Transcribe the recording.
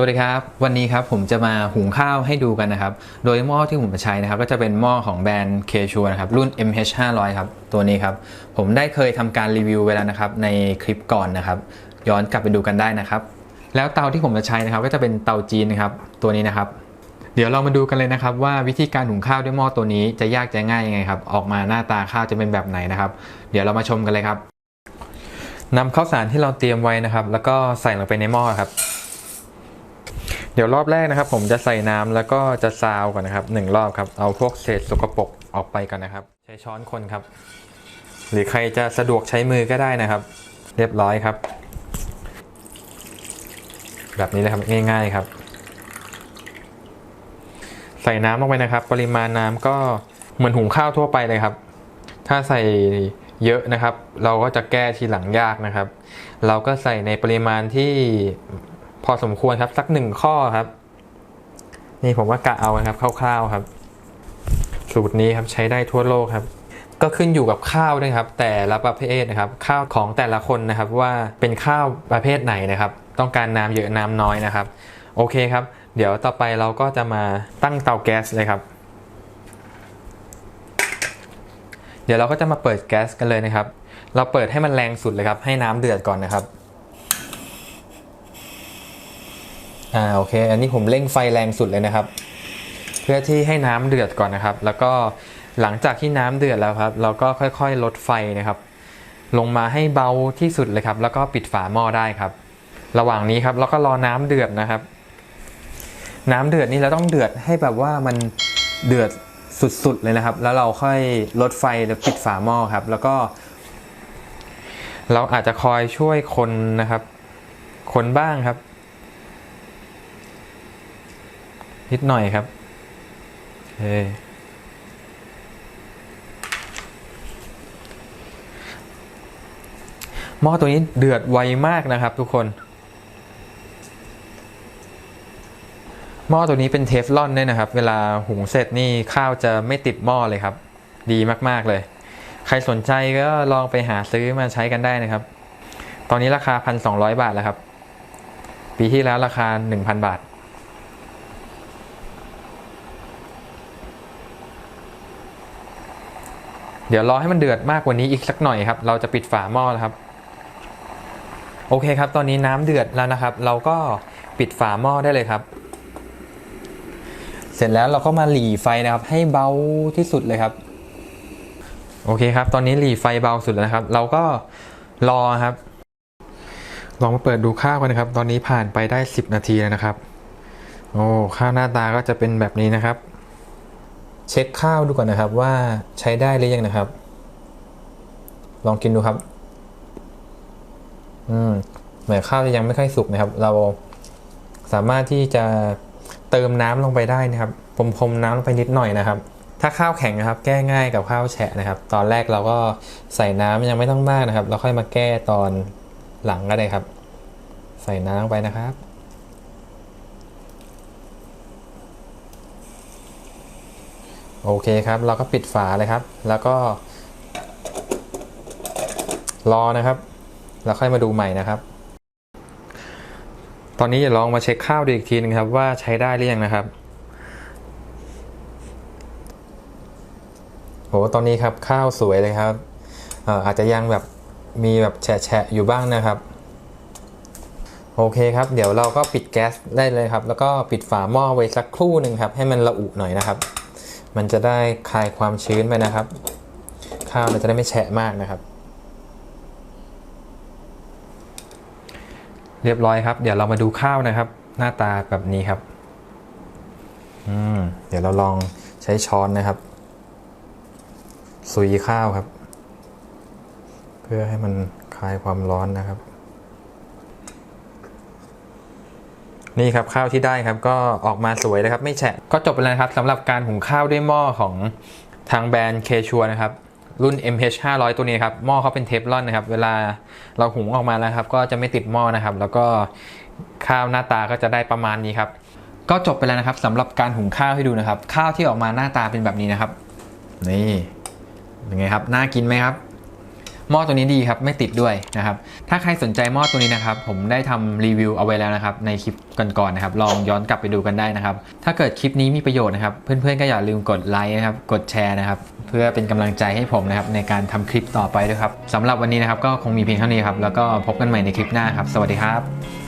สวัสดีครับ วันนี้ครับผมจะมาหุงข้าวให้ดูกันนะครับ โดยหม้อที่ผมจะใช้นะครับ ก็จะเป็นหม้อของแบรนด์ k s u r นะครับรุ่น MH 500ครับตัวนี้ครับ ผมได้เคยทำการรีวิวไว้แล้วนะครับ ในคลิปก่อนนะครับ ย้อนกลับไปดูกันได้นะครับ แล้วเตาที่ผมจะใช้นะครับ ก็จะเป็นเตาจีนนะครับตัวนี้นะครับ เดี๋ยวเรามาดูกันเลยนะครับ ว่าวิธีการหุงข้าวด้วยหม้อตัวนี้จะยากจะง่ายยังไงครับออกมาหน้าตาข้าวจะเป็นแบบไหนนะครับ เดี๋ยวเรามาชมกันเลยครับนำข้าวสารที่เราเตรียมไว้นะครับ แล้วก็ใส่ลงไปในหม้อครับ เดี๋ยวรอบแรกนะครับ ผมจะใส่น้ำแล้วก็จะซาวก่อนนะครับหนึ่งรอบครับเอาพวกเศษสกปรกออกไปก่อนนะครับ ใช้ช้อนคนครับ หรือใครจะสะดวกใช้มือก็ได้นะครับ เรียบร้อยครับ แบบนี้เลยครับง่าย ๆครับ ใส่น้ำลงไปนะครับ ปริมาณน้ำก็เหมือนหุงข้าวทั่วไปเลยครับ ถ้าใส่เยอะนะครับ เราก็จะแก้ทีหลังยากนะครับ เราก็ใส่ในปริมาณที่ อสมควรครับ สักหนึ่งข้อครับ นี่ผมว่ากะเอานะครับคร่าวๆครับ สูตรนี้ครับใช้ได้ทั่วโลกครับ ก็ขึ้นอยู่กับข้าวด้วยครับ แต่ละประเภทนะครับ ข้าวของแต่ละคนนะครับว่าเป็นข้าวประเภทไหนนะครับ ต้องการน้ำเยอะน้ำน้อยนะครับ โอเคครับ เดี๋ยวต่อไปเราก็จะมาตั้งเตาแก๊สเลยครับเดี๋ยวเราก็จะมาเปิดแก๊สกันเลยนะครับ เราเปิดให้มันแรงสุดเลยครับ ให้น้ำเดือดก่อนนะครับ อ่าโอเค อันนี้ผมเร่งไฟแรงสุดเลยนะครับ เพื่อที่ให้น้ำเดือดก่อนนะครับ แล้วก็หลังจากที่น้ำเดือดแล้วครับ เราก็ค่อยๆลดไฟนะครับ ลงมาให้เบาที่สุดเลยครับ แล้วก็ปิดฝาหม้อได้ครับ ระหว่างนี้ครับเราก็รอน้ำเดือดนะครับ น้ำเดือดนี่เราต้องเดือดให้แบบว่ามันเดือดสุดๆเลยนะครับ แล้วเราค่อยลดไฟแล้วปิดฝาหม้อครับ แล้วก็ เราอาจจะคอยช่วยคนนะครับ คนบ้างครับ นิดหน่อยครับโอเคหม้อตัวนี้เดือดไวมากนะครับทุกคนหม้อตัวนี้เป็นเทฟลอนด้วยนะครับ เวลาหุงเสร็จนี่ข้าวจะไม่ติดหม้อเลยครับ ดีมากๆเลย ใครสนใจก็ลองไปหาซื้อมาใช้กันได้นะครับ ตอนนี้ราคา 1,200 บาทแล้วครับ ปีที่แล้วราคา 1,000 บาท เดี๋ยวรอให้มันเดือดมากกว่านี้อีกสักหน่อยครับ เราจะปิดฝาหม้อแล้วครับ โอเคครับ ตอนนี้น้ำเดือดแล้วนะครับ เราก็ปิดฝาหม้อได้เลยครับ เสร็จแล้วเราก็มาหลีไฟนะครับ ให้เบาที่สุดเลยครับ โอเคครับ ตอนนี้หลีไฟเบาสุดแล้วนะครับ เราก็รอครับ ลองมาเปิดดูข้าวกันนะครับ ตอนนี้ผ่านไปได้ 10 นาทีแล้วนะครับ โอ้ข้าวหน้าตาก็จะเป็นแบบนี้นะครับ เช็คข้าวดูก่อนนะครับว่าใช้ได้หรือยังนะครับ ลองกินดูครับ อืมเหมือนข้าวจะยังไม่ค่อยสุกนะครับ เราสามารถที่จะเติมน้ำลงไปได้นะครับผมพรมน้ำลงไปนิดหน่อยนะครับ ถ้าข้าวแข็งนะครับ แก้ง่ายกับข้าวแฉะนะครับ ตอนแรกเราก็ใส่น้ำยังไม่ต้องมากนะครับ เราค่อยมาแก้ตอนหลังก็ได้ครับ ใส่น้ำลงไปนะครับ โอเคครับ เราก็ปิดฝาเลยครับ แล้วก็ รอนะครับ แล้วค่อยมาดูใหม่นะครับ ตอนนี้จะลองมาเช็คข้าวดูอีกทีนึงครับ ว่าใช้ได้หรือยังนะครับโหตอนนี้ครับข้าวสวยเลยครับเอ่ออาจจะยังแบบมีแบบแฉะอยู่บ้างนะครับ โอเคครับ เดี๋ยวเราก็ปิดแก๊สได้เลยครับ แล้วก็ปิดฝาหม้อไว้สักครู่หนึ่งครับ ให้มันระอุหน่อยนะครับ มันจะได้คลายความชื้นไปนะครับ ข้าวเราจะได้ไม่แฉะมากนะครับ เรียบร้อยครับ เดี๋ยวเรามาดูข้าวนะครับ หน้าตาแบบนี้ครับอืมเดี๋ยวเราลองใช้ช้อนนะครับซุยข้าวครับ เพื่อให้มันคลายความร้อนนะครับ นี่ครับข้าวที่ได้ครับก็ออกมาสวยเลยครับไม่แฉะก็จบไปแล้วนะครับสำหรับการหุงข้าวด้วยหม้อของทางแบรนด์เคชัวนะครับรุ่น MH 500 ตัวนี้ครับหม้อเขาเป็นเทฟลอนนะครับ เวลาเราหุงออกมาแล้วครับ ก็จะไม่ติดหม้อนะครับ แล้วก็ข้าวหน้าตาก็จะได้ประมาณนี้ครับ ก็จบไปแล้วนะครับสำหรับการหุงข้าวให้ดูนะครับ ข้าวที่ออกมาหน้าตาเป็นแบบนี้นะครับ นี่เป็นไงครับ น่ากินไหมครับ หม้อตัวนี้ดีครับไม่ติดด้วยนะครับถ้าใครสนใจหม้อตัวนี้นะครับผมได้ทำรีวิวเอาไว้แล้วนะครับในคลิปก่อนๆนะครับลองย้อนกลับไปดูกันได้นะครับถ้าเกิดคลิปนี้มีประโยชน์นะครับเพื่อนๆก็อย่าลืมกดไลค์นะครับกดแชร์นะครับเพื่อเป็นกำลังใจให้ผมนะครับในการทำคลิปต่อไปด้วยครับสำหรับวันนี้นะครับก็คงมีเพียงเท่านี้ครับแล้วก็พบกันใหม่ในคลิปหน้าครับ สวัสดีครับ